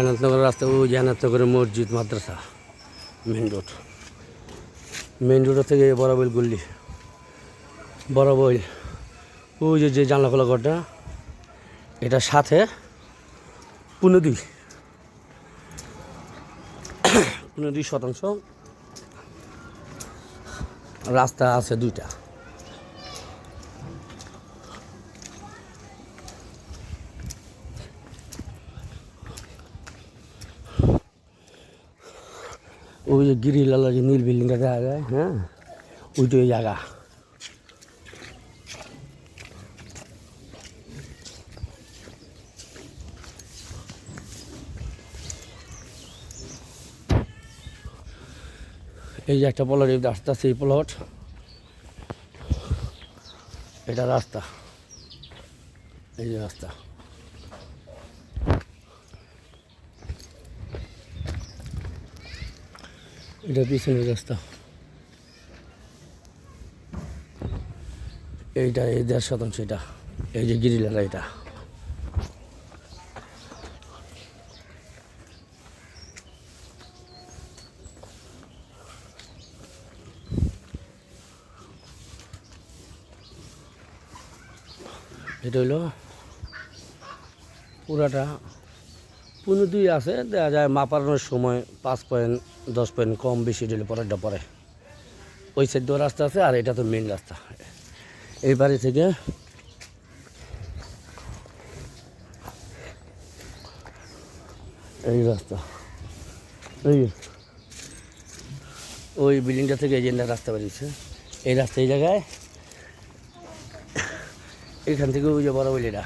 আনন্দনগর রাস্তা ওই আনন্দনগরের মসজিদ, মাদ্রাসা মেন রোড মেন রোড থেকে বড়াবইল গল্লি বড়াবইল ওই যে যে জানলা খোলা ঘরটা, এটা সাথে পনেরো দুই। পনেরো দুই শতাংশ রাস্তা আছে দুইটা। ওই যে গিরিলালা যে নীল বিল্ডিংটা দেখা যায় হ্যাঁ? ওইটাই জায়গা। এই যে একটা প্লট এই রাস্তা, সেই প্লট। এটা রাস্তা। এই যে রাস্তা। এটা পিছনের রাস্তা। এইটা, এই দেড় শতাংশ এটা। এই যে গিরিলারা এটা। এটা হইল পুরাটা পনেরো দুই আছে, দেখা যায় মাপানোর সময় পাঁচ পয়েন্ট দশ পয়েন্ট কম বেশি দিলে পরেরটা পরে। ওই সাইড রাস্তা আছে আর এটা তো মেন রাস্তা। এই বাড়ি থেকে এই রাস্তা, এই ওই বিল্ডিংটা থেকে এই রাস্তা বেরিয়েছে। এই রাস্তা এই জায়গায়, এখান থেকে ওই যে বড় বলিটা